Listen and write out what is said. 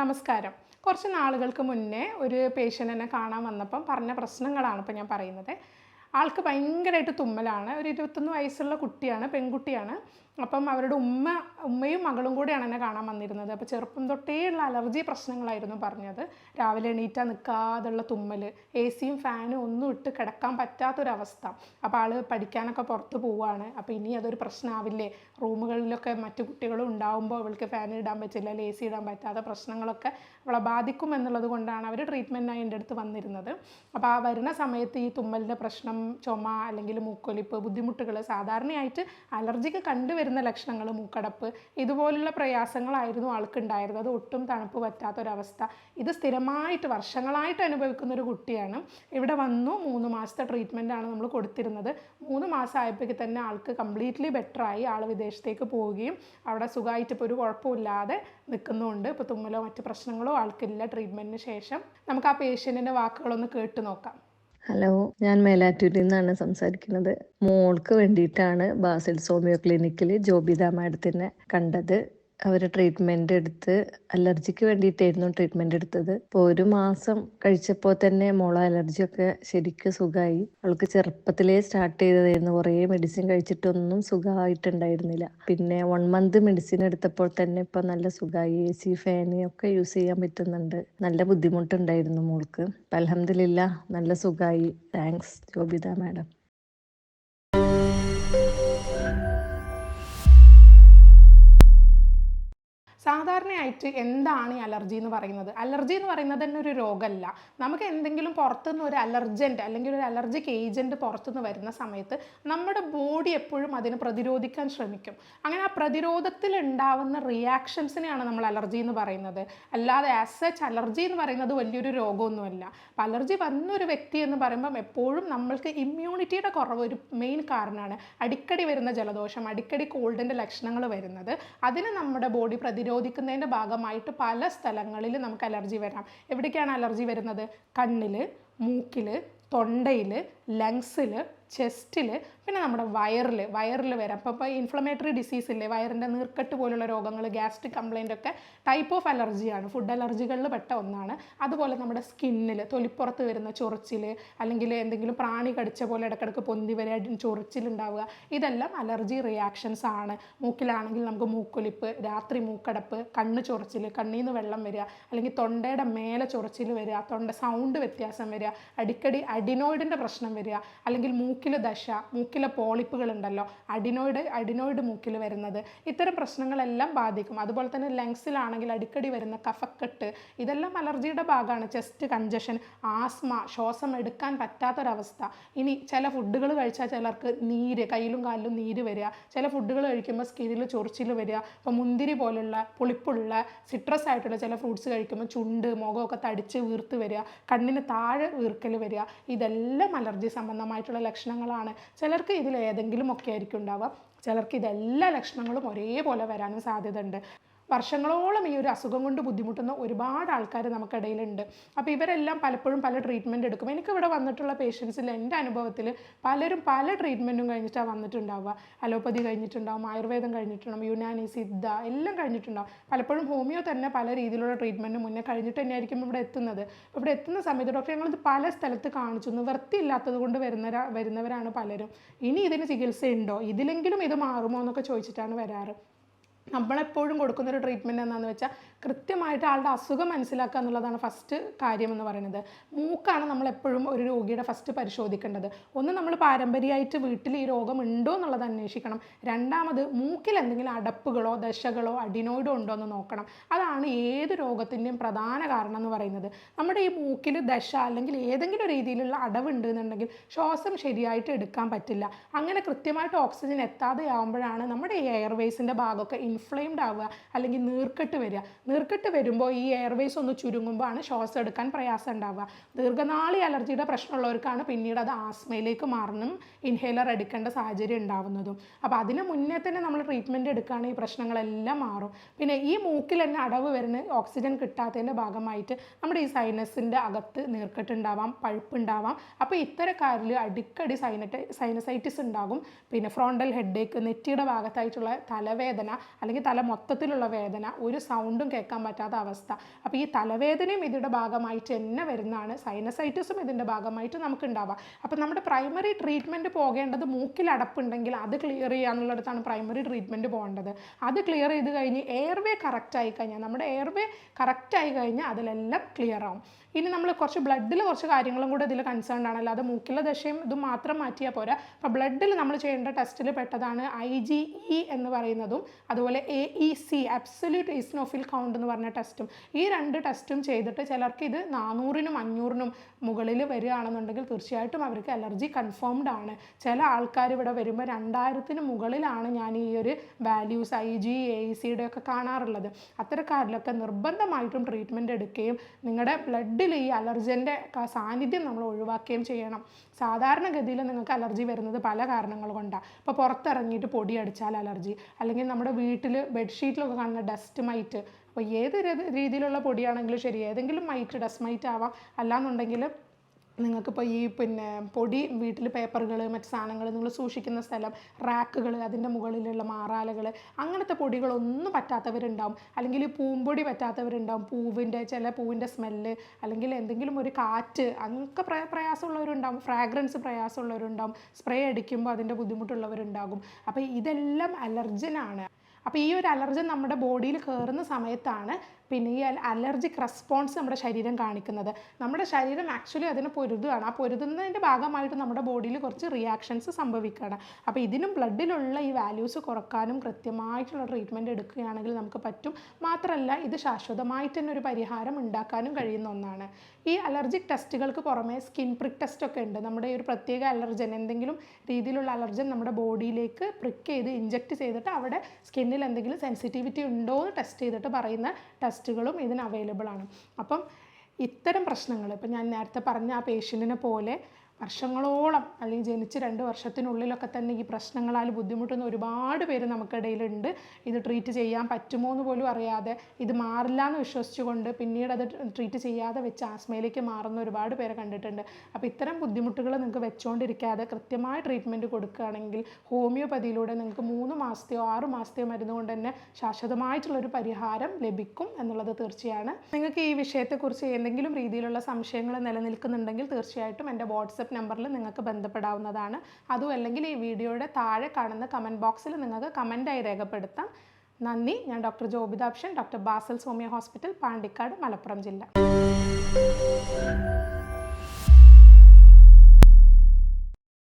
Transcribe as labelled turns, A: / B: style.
A: നമസ്കാരം. കുറച്ച് നാളുകൾക്ക് മുന്നേ ഒരു പേഷ്യന്റ് എന്നെ കാണാൻ വന്നപ്പം പറഞ്ഞ പ്രശ്നങ്ങളാണ് ഇപ്പോൾ ഞാൻ പറയുന്നത്. ആൾക്ക് ഭയങ്കരമായിട്ട് തുമ്മലാണ്. ഒരു ഇരുപത്തൊന്ന് വയസ്സുള്ള കുട്ടിയാണ് പെൺകുട്ടിയാണ്. അപ്പം അവരുടെ ഉമ്മ ഉമ്മയും മകളും കൂടിയാണ് എന്നെ കാണാൻ വന്നിരുന്നത്. അപ്പോൾ ചെറുപ്പം തൊട്ടേ ഉള്ള അലർജി പ്രശ്നങ്ങളായിരുന്നു പറഞ്ഞത്. രാവിലെ എണീറ്റാൽ നിൽക്കാതുള്ള തുമ്മൽ എ സിയും ഫാനും ഒന്നും ഇട്ട് കിടക്കാൻ പറ്റാത്തൊരവസ്ഥ. അപ്പോൾ ആൾ പഠിക്കാനൊക്കെ പുറത്ത് പോവുകയാണ് അപ്പോൾ ഇനി അതൊരു പ്രശ്നമാവില്ലേ റൂമുകളിലൊക്കെ മറ്റു കുട്ടികളും ഉണ്ടാവുമ്പോൾ അവൾക്ക് ഫാൻ ഇടാൻ പറ്റില്ല അല്ലെങ്കിൽ എ സി ഇടാൻ പറ്റാത്ത പ്രശ്നങ്ങളൊക്കെ അവളെ ബാധിക്കും എന്നുള്ളത് കൊണ്ടാണ് അവർ ട്രീറ്റ്മെന്റിനായി എന്റെ അടുത്ത് വന്നിരുന്നത്. അപ്പോൾ ആ വരുന്ന സമയത്ത് ഈ തുമ്മലിന്റെ പ്രശ്നം ചുമ അല്ലെങ്കിൽ മൂക്കൊലിപ്പ് ബുദ്ധിമുട്ടുകൾ സാധാരണയായിട്ട് അലർജിക്ക് കണ്ടുവരുന്ന ലക്ഷണങ്ങൾ മൂക്കടപ്പ് ഇതുപോലുള്ള പ്രയാസങ്ങളായിരുന്നു ആൾക്കുണ്ടായിരുന്നത്. അത് ഒട്ടും തണുപ്പ് പറ്റാത്തൊരവസ്ഥ. ഇത് സ്ഥിരമായിട്ട് വർഷങ്ങളായിട്ട് അനുഭവിക്കുന്ന ഒരു കുട്ടിയാണ്. ഇവിടെ വന്നു മൂന്ന് മാസത്തെ ട്രീറ്റ്മെന്റ് ആണ് നമ്മൾ കൊടുത്തിരുന്നത്. മൂന്ന് മാസം ആയപ്പോഴേക്ക് തന്നെ ആൾക്ക് കംപ്ലീറ്റ്ലി ബെറ്ററായി ആൾ വിദേശത്തേക്ക് പോവുകയും അവിടെ സുഖമായിട്ട് ഇപ്പോൾ ഒരു കുഴപ്പമില്ലാതെ നിൽക്കുന്നുണ്ട്. ഇപ്പോൾ തുമ്മലോ മറ്റ് പ്രശ്നങ്ങളോ ആൾക്കില്ല ട്രീറ്റ്മെന്റിന് ശേഷം. നമുക്ക് ആ പേഷ്യന്റിന്റെ വാക്കുകളൊന്ന് കേട്ട് നോക്കാം.
B: ഹലോ ഞാൻ മേലാറ്റൂരിൽ നിന്നാണ് സംസാരിക്കുന്നത്. മോൾക്ക് വേണ്ടിയിട്ടാണ് ബാസിൽ സോമിയോ ക്ലിനിക്കിൽ ജോബിത മാഡത്തിനെ കണ്ടത്. അവർ ട്രീറ്റ്മെന്റ് എടുത്ത് അലർജിക്ക് വേണ്ടിയിട്ടായിരുന്നു ട്രീറ്റ്മെന്റ് എടുത്തത്. ഇപ്പോൾ ഒരു മാസം കഴിച്ചപ്പോൾ തന്നെ മോളെ അലർജിയൊക്കെ ശരിക്കും സുഖമായി അവൾക്ക് ചെറുപ്പത്തിലേ സ്റ്റാർട്ട് ചെയ്തതായിരുന്നു. കുറേ മെഡിസിൻ കഴിച്ചിട്ടൊന്നും സുഖമായിട്ടുണ്ടായിരുന്നില്ല. പിന്നെ വൺ മന്ത് മെഡിസിൻ എടുത്തപ്പോൾ തന്നെ ഇപ്പോൾ നല്ല സുഖമായി എ സി ഫാന് ഒക്കെ യൂസ് ചെയ്യാൻ പറ്റുന്നുണ്ട്. നല്ല ബുദ്ധിമുട്ടുണ്ടായിരുന്നു മോൾക്ക്. അലഹമില്ല നല്ല സുഖമായി താങ്ക്സ് ജോബിത മാഡം
A: സാധാരണയായിട്ട് എന്താണ് ഈ അലർജി എന്ന് പറയുന്നത്? അലർജി എന്ന് പറയുന്നത് തന്നെ ഒരു രോഗമല്ല. നമുക്ക് എന്തെങ്കിലും പുറത്തുനിന്ന് ഒരു അലർജന്റ് അല്ലെങ്കിൽ ഒരു അലർജിക് ഏജന്റ് പുറത്തുനിന്ന് വരുന്ന സമയത്ത് നമ്മുടെ ബോഡി എപ്പോഴും അതിന് പ്രതിരോധിക്കാൻ ശ്രമിക്കും. അങ്ങനെ ആ പ്രതിരോധത്തിൽ ഉണ്ടാവുന്ന റിയാക്ഷൻസിനെയാണ് നമ്മൾ അലർജി എന്ന് പറയുന്നത്. അല്ലാതെ ആസ് സച്ച് അലർജി എന്ന് പറയുന്നത് വലിയൊരു രോഗമൊന്നുമല്ല. അപ്പം അലർജി വന്നൊരു വ്യക്തി എന്ന് പറയുമ്പം എപ്പോഴും നമ്മൾക്ക് ഇമ്മ്യൂണിറ്റിയുടെ കുറവ് ഒരു മെയിൻ കാരണമാണ്. അടിക്കടി വരുന്ന ജലദോഷം അടിക്കടി കോൾഡിന്റെ ലക്ഷണങ്ങൾ വരുന്നത്. അതിന് നമ്മുടെ ബോഡി പ്രതിരോധിക്കുന്നതിന്റെ ഭാഗമായിട്ട് പല സ്ഥലങ്ങളിൽ നമുക്ക് അലർജി വരാം. എവിടേക്കാണ് അലർജി വരുന്നത്? കണ്ണിൽ മൂക്കിൽ തൊണ്ടയിൽ ലങ്സിൽ ചെസ്റ്റിൽ പിന്നെ നമ്മുടെ വയറിൽ വയറിൽ വരെ. അപ്പോൾ ഇപ്പോൾ ഇൻഫ്ലമേറ്ററി ഡിസീസ് ഇല്ലേ വയറിന്റെ നീർക്കെട്ട് പോലുള്ള രോഗങ്ങൾ ഗ്യാസ്ട്രിക് കംപ്ലൈന്റ് ഒക്കെ ടൈപ്പ് ഓഫ് അലർജിയാണ് ഫുഡ് അലർജികളിൽ പെട്ട ഒന്നാണ്. അതുപോലെ നമ്മുടെ സ്കിന്നിൽ തൊലിപ്പുറത്ത് വരുന്ന ചൊറിച്ചിൽ അല്ലെങ്കിൽ എന്തെങ്കിലും പ്രാണി കടിച്ച പോലെ ഇടയ്ക്കിടയ്ക്ക് പൊന്തി വരെ ചൊറിച്ചിലുണ്ടാവുക. ഇതെല്ലാം അലർജി റിയാക്ഷൻസ് ആണ്. മൂക്കിലാണെങ്കിൽ നമുക്ക് മൂക്കൊലിപ്പ് രാത്രി മൂക്കടപ്പ് കണ്ണ് ചൊറിച്ചിൽ കണ്ണിൽ നിന്ന് വെള്ളം വരിക അല്ലെങ്കിൽ തൊണ്ടയുടെ മേലെ ചൊറിച്ചിൽ വരിക തൊണ്ട സൗണ്ട് വ്യത്യാസം വരിക അടിക്കടി അഡിനോയിഡിന്റെ പ്രശ്നം വരിക അല്ലെങ്കിൽ മൂക്കിൽ ദശ മൂക്കിലെ പോളിപ്പുകൾ ഉണ്ടല്ലോ അഡിനോയിഡ് അഡിനോയിഡ് മൂക്കിൽ വരുന്നത്. ഇത്തരം പ്രശ്നങ്ങളെല്ലാം ബാധിക്കും. അതുപോലെ തന്നെ ലങ്സിലാണെങ്കിൽ അടിക്കടി വരുന്ന കഫക്കെട്ട് ഇതെല്ലാം അലർജിയുടെ ഭാഗമാണ്. ചെസ്റ്റ് കഞ്ചഷൻ ആസ്മ ശ്വാസം എടുക്കാൻ പറ്റാത്തൊരവസ്ഥ. ഇനി ചില ഫുഡുകൾ കഴിച്ചാൽ ചിലർക്ക് നീര് കയ്യിലും കാലിലും നീര് വരിക. ചില ഫുഡുകൾ കഴിക്കുമ്പോൾ സ്കിന്നിൽ ചൊറിച്ചിൽ വരിക. ഇപ്പോൾ മുന്തിരി പോലുള്ള പുളിപ്പുള്ള സിട്രസ് ആയിട്ടുള്ള ചില ഫ്രൂട്ട്സ് കഴിക്കുമ്പോൾ ചുണ്ട് മുഖമൊക്കെ തടിച്ച് വീർത്ത് വരിക. കണ്ണിന് താഴെ വീർക്കൽ വരിക. ഇതെല്ലാം അലർജി സംബന്ധമായിട്ടുള്ള ലക്ഷണങ്ങളാണ്. ചിലർക്ക് ഇതിൽ ഏതെങ്കിലും ഒക്കെ ആയിരിക്കും ഉണ്ടാവുക. ചിലർക്ക് ഇതെല്ലാ ലക്ഷണങ്ങളും ഒരേപോലെ വരാനും സാധ്യതയുണ്ട്. വർഷങ്ങളോളം ഈ ഒരു അസുഖം കൊണ്ട് ബുദ്ധിമുട്ടുന്ന ഒരുപാട് ആൾക്കാർ നമുക്കിടയിലുണ്ട്. അപ്പോൾ ഇവരെല്ലാം പലപ്പോഴും പല ട്രീറ്റ്മെന്റ് എടുക്കും. എനിക്ക് ഇവിടെ വന്നിട്ടുള്ള പേഷ്യൻസിൽ എന്റെ അനുഭവത്തിൽ പലരും പല ട്രീറ്റ്മെന്റും കഴിഞ്ഞിട്ടാണ് വന്നിട്ടുണ്ടാവുക. അലോപ്പതി കഴിഞ്ഞിട്ടുണ്ടാവും ആയുർവേദം കഴിഞ്ഞിട്ടുണ്ടാവും യുനാനി സിദ്ധ എല്ലാം കഴിഞ്ഞിട്ടുണ്ടാവും. പലപ്പോഴും ഹോമിയോ തന്നെ പല രീതിയിലുള്ള ട്രീറ്റ്മെന്റ് മുന്നേ കഴിഞ്ഞിട്ട് തന്നെയായിരിക്കും ഇവിടെ എത്തുന്നത്. ഇവിടെ എത്തുന്ന സമയത്ത് ഡോക്ടർ ഞങ്ങളിത് പല സ്ഥലത്ത് കാണിച്ചു നിവൃത്തിയില്ലാത്തത് കൊണ്ട് വരുന്നവരാ വരുന്നവരാണ് പലരും. ഇനി ഇതിന് ചികിത്സയുണ്ടോ? ഇതിലെങ്കിലും ഇത് മാറുമോ എന്നൊക്കെ ചോദിച്ചിട്ടാണ് വരാറ്. നമ്മളെപ്പോഴും കൊടുക്കുന്നൊരു ട്രീറ്റ്മെന്റ് എന്താണെന്ന് വെച്ചാൽ കൃത്യമായിട്ട് ആളുടെ അസുഖം മനസ്സിലാക്കുക എന്നുള്ളതാണ് ഫസ്റ്റ് കാര്യം എന്ന് പറയുന്നത്. മൂക്കാണ് നമ്മളെപ്പോഴും ഒരു രോഗിയുടെ ഫസ്റ്റ് പരിശോധിക്കേണ്ടത്. ഒന്ന് നമ്മൾ പാരമ്പര്യമായിട്ട് വീട്ടിൽ ഈ രോഗം ഉണ്ടോ എന്നുള്ളത് അന്വേഷിക്കണം. രണ്ടാമത് മൂക്കിൽ എന്തെങ്കിലും അടപ്പുകളോ ദശകളോ അഡിനോയിഡോ ഉണ്ടോ എന്ന് നോക്കണം. അതാണ് ഏത് രോഗത്തിന്റെയും പ്രധാന കാരണം എന്ന് പറയുന്നത്. നമ്മുടെ ഈ മൂക്കിൽ ദശ അല്ലെങ്കിൽ ഏതെങ്കിലും രീതിയിലുള്ള അടവുണ്ട് എന്നുണ്ടെങ്കിൽ ശ്വാസം ശരിയായിട്ട് എടുക്കാൻ പറ്റില്ല. അങ്ങനെ കൃത്യമായിട്ട് ഓക്സിജൻ എത്താതെ ആവുമ്പോഴാണ് നമ്മുടെ ഈ എയർവേസിന്റെ ഭാഗമൊക്കെ ഇൻഫ്ലെയിംഡ് ആവുക അല്ലെങ്കിൽ നീർക്കെട്ട് വരിക. നീർക്കെട്ട് വരുമ്പോൾ ഈ എയർവേസ് ഒന്ന് ചുരുങ്ങുമ്പോഴാണ് ശ്വാസം എടുക്കാൻ പ്രയാസം ഉണ്ടാവുക. ദീർഘനാളി അലർജിയുടെ പ്രശ്നമുള്ളവർക്കാണ് പിന്നീട് അത് ആസ്മയിലേക്ക് മാറുന്നതും ഇൻഹേലർ എടുക്കേണ്ട സാഹചര്യം ഉണ്ടാവുന്നതും. അപ്പോൾ അതിന് മുന്നേ തന്നെ നമ്മൾ ട്രീറ്റ്മെന്റ് എടുക്കുകയാണെങ്കിൽ ഈ പ്രശ്നങ്ങളെല്ലാം മാറും. പിന്നെ ഈ മൂക്കിൽ തന്നെ അടവ് വരുന്ന ഓക്സിജൻ കിട്ടാത്തതിന്റെ ഭാഗമായിട്ട് നമ്മുടെ ഈ സൈനസിന്റെ അകത്ത് നീർക്കെട്ടുണ്ടാവാം പഴുപ്പുണ്ടാവാം അപ്പോൾ ഇത്തരക്കാരിൽ അടിക്കടി സൈനറ്റ് സൈനസൈറ്റിസ് ഉണ്ടാകും. പിന്നെ ഫ്രോണ്ടൽ ഹെഡേക്ക് നെറ്റിയുടെ ഭാഗത്തായിട്ടുള്ള തലവേദന അല്ലെങ്കിൽ തല മൊത്തത്തിലുള്ള വേദന ഒരു സൗണ്ടും കേൾക്കാൻ പറ്റാത്ത അവസ്ഥ. അപ്പോൾ ഈ തലവേദനയും ഇതിന്റെ ഭാഗമായിട്ട് തന്നെ വരുന്നതാണ്. സൈനസൈറ്റിസും ഇതിന്റെ ഭാഗമായിട്ട് നമുക്ക് ഉണ്ടാവാം അപ്പോൾ നമ്മുടെ പ്രൈമറി ട്രീറ്റ്മെന്റ് പോകേണ്ടത് മൂക്കിൽ അടപ്പുണ്ടെങ്കിൽ അത് ക്ലിയർ ചെയ്യാന്നുള്ളിടത്താണ് പ്രൈമറി ട്രീറ്റ്മെന്റ് പോകേണ്ടത്. അത് ക്ലിയർ ചെയ്ത് കഴിഞ്ഞ് എയർവേ കറക്റ്റ് ആയി കഴിഞ്ഞാൽ നമ്മുടെ എയർവേ കറക്റ്റ് ആയി കഴിഞ്ഞാൽ അതിലെല്ലാം ക്ലിയർ ആവും. ഇനി നമ്മൾ കുറച്ച് ബ്ലഡിൽ കുറച്ച് കാര്യങ്ങളും കൂടെ ഇതിൽ കൺസേൺ ആണ്. അല്ലാതെ മൂക്കിലെ ദശയും ഇതും മാത്രം മാറ്റിയാൽ പോരാ. അപ്പോൾ ബ്ലഡിൽ നമ്മൾ ചെയ്യേണ്ട ടെസ്റ്റിൽ പെട്ടതാണ് ഐ ജി ഇ എന്ന് പറയുന്നതും അതുപോലെ A E C absolute eosinophil count എന്ന് പറഞ്ഞ ടെസ്റ്റും ഈ രണ്ട് ടെസ്റ്റും ചെയ്തിട്ട് ചിലർക്ക് ഇത് നാനൂറിനും അഞ്ഞൂറിനും മുകളിൽ വരികയാണെന്നുണ്ടെങ്കിൽ തീർച്ചയായിട്ടും അവർക്ക് അലർജി കൺഫേംഡ് ആണ്. ചില ആൾക്കാർ ഇവിടെ വരുമ്പോൾ രണ്ടായിരത്തിന് മുകളിലാണ് ഞാൻ ഈ ഒരു വാല്യൂസ് ഐ ജി എ സിയുടെ ഒക്കെ കാണാറുള്ളത്. അത്തരക്കാരിലൊക്കെ നിർബന്ധമായിട്ടും ട്രീറ്റ്മെന്റ് എടുക്കുകയും നിങ്ങളുടെ ബ്ലഡിൽ ഈ അലർജന്റെ സാന്നിധ്യം നമ്മൾ ഒഴിവാക്കുകയും ചെയ്യണം. സാധാരണഗതിയിൽ നിങ്ങൾക്ക് അലർജി വരുന്നത് പല കാരണങ്ങൾ കൊണ്ടാണ് ഇപ്പോൾ പുറത്തിറങ്ങിയിട്ട് പൊടിയടിച്ചാൽ അലർജി അല്ലെങ്കിൽ നമ്മുടെ വീട്ടിൽ ബെഡ്ഷീറ്റിലൊക്കെ കാണുന്ന ഡസ്റ്റ് മൈറ്റ്. അപ്പോൾ ഏത് രീതിയിലുള്ള പൊടിയാണെങ്കിലും ശരി ഏതെങ്കിലും മൈറ്റ് ഡസ്റ്റ് മൈറ്റ് ആവാം. അല്ലാന്നുണ്ടെങ്കിൽ നിങ്ങൾക്കിപ്പോൾ ഈ പിന്നെ പൊടി വീട്ടിൽ പേപ്പറുകൾ മറ്റ് സാധനങ്ങൾ നിങ്ങൾ സൂക്ഷിക്കുന്ന സ്ഥലം റാക്കുകൾ അതിന്റെ മുകളിലുള്ള മാറാലകൾ അങ്ങനത്തെ പൊടികളൊന്നും പറ്റാത്തവരുണ്ടാവും. അല്ലെങ്കിൽ ഈ പൂമ്പൊടി പറ്റാത്തവരുണ്ടാവും. പൂവിന്റെ ചില പൂവിന്റെ സ്മെല്ല് അല്ലെങ്കിൽ എന്തെങ്കിലും ഒരു കാറ്റ് അങ്ങനത്തെ പ്രയ പ്രയാസമുള്ളവരുണ്ടാവും. ഫ്രാഗ്രൻസ് പ്രയാസമുള്ളവരുണ്ടാവും. സ്പ്രേ അടിക്കുമ്പോൾ അതിന്റെ ബുദ്ധിമുട്ടുള്ളവരുണ്ടാകും. അപ്പോൾ ഇതെല്ലാം അലർജനാണ്. അപ്പോൾ ഈ ഒരു അലർജൻ നമ്മുടെ ബോഡിയിൽ കയറുന്ന സമയത്താണ് പിന്നെ ഈ അലർജിക് റെസ്പോൺസ് നമ്മുടെ ശരീരം കാണിക്കുന്നത്. നമ്മുടെ ശരീരം ആക്ച്വലി അതിനെ പൊരുതുകയാണ്. ആ പൊരുതുന്നതിന്റെ ഭാഗമായിട്ട് നമ്മുടെ ബോഡിയിൽ കുറച്ച് റിയാക്ഷൻസ് സംഭവിക്കുകയാണ്. അപ്പോൾ ഇതിനും ബ്ലഡിലുള്ള ഈ വാല്യൂസ് കുറക്കാനും കൃത്യമായിട്ടുള്ള ട്രീറ്റ്മെന്റ് എടുക്കുകയാണെങ്കിൽ നമുക്ക് പറ്റും. മാത്രമല്ല ഇത് ശാശ്വതമായിട്ട് തന്നെ ഒരു പരിഹാരം ഉണ്ടാക്കാനും കഴിയുന്ന ഒന്നാണ്. ഈ അലർജിക് ടെസ്റ്റുകൾക്ക് പുറമെ സ്കിൻ പ്രിക് ടെസ്റ്റൊക്കെ ഉണ്ട്. നമ്മുടെ ഈ ഒരു പ്രത്യേക അലർജൻ എന്തെങ്കിലും രീതിയിലുള്ള അലർജൻ നമ്മുടെ ബോഡിയിലേക്ക് പ്രിക്ക് ചെയ്ത് ഇഞ്ചക്ട് ചെയ്തിട്ട് അവിടെ സ്കിന്നിൽ എന്തെങ്കിലും സെൻസിറ്റിവിറ്റി ഉണ്ടോ എന്ന് ടെസ്റ്റ് ചെയ്തിട്ട് പറയുന്ന ടെസ്റ്റുകളും ഇതിന് അവൈലബിൾ ആണ്. അപ്പം ഇത്തരം പ്രശ്നങ്ങൾ ഇപ്പം ഞാൻ നേരത്തെ പറഞ്ഞ ആ പേഷ്യന്റിനെ പോലെ വർഷങ്ങളോളം അല്ലെങ്കിൽ ജനിച്ച് രണ്ട് വർഷത്തിനുള്ളിലൊക്കെ തന്നെ ഈ പ്രശ്നങ്ങളാൽ ബുദ്ധിമുട്ടുന്ന ഒരുപാട് പേര് നമുക്കിടയിലുണ്ട്. ഇത് ട്രീറ്റ് ചെയ്യാൻ പറ്റുമോ എന്ന് പോലും അറിയാതെ ഇത് മാറില്ല എന്ന് വിശ്വസിച്ചുകൊണ്ട് പിന്നീട് അത് ട്രീറ്റ് ചെയ്യാതെ വെച്ച് ആസ്മയിലേക്ക് മാറുന്ന ഒരുപാട് പേരെ കണ്ടിട്ടുണ്ട്. അപ്പോൾ ഇത്തരം ബുദ്ധിമുട്ടുകൾ നിങ്ങൾക്ക് വെച്ചുകൊണ്ടിരിക്കാതെ കൃത്യമായ ട്രീറ്റ്മെന്റ് കൊടുക്കുകയാണെങ്കിൽ ഹോമിയോപ്പതിയിലൂടെ നിങ്ങൾക്ക് മൂന്ന് മാസത്തെയോ ആറ് മാസത്തെയോ മരുന്ന് കൊണ്ട് തന്നെ ശാശ്വതമായിട്ടുള്ളൊരു പരിഹാരം ലഭിക്കും എന്നുള്ളത് തീർച്ചയാണ്. നിങ്ങൾക്ക് ഈ വിഷയത്തെക്കുറിച്ച് എന്തെങ്കിലും രീതിയിലുള്ള സംശയങ്ങൾ നിലനിൽക്കുന്നുണ്ടെങ്കിൽ തീർച്ചയായിട്ടും എന്റെ വാട്സപ്പ് നമ്പറിൽ നിങ്ങൾക്ക് ബന്ധപ്പെടാവുന്നതാണ്. അതും അല്ലെങ്കിൽ ഈ വീഡിയോയുടെ താഴെ കാണുന്ന കമന്റ് ബോക്സിൽ നിങ്ങൾക്ക് കമന്റായി രേഖപ്പെടുത്താം. നന്ദി. ഞാൻ ഡോക്ടർ ജോബിതാപ്ഷൻ ഡോക്ടർ ബാസൽ സോമ്യ ഹോസ്പിറ്റൽ പാണ്ടിക്കാട് മലപ്പുറം ജില്ല.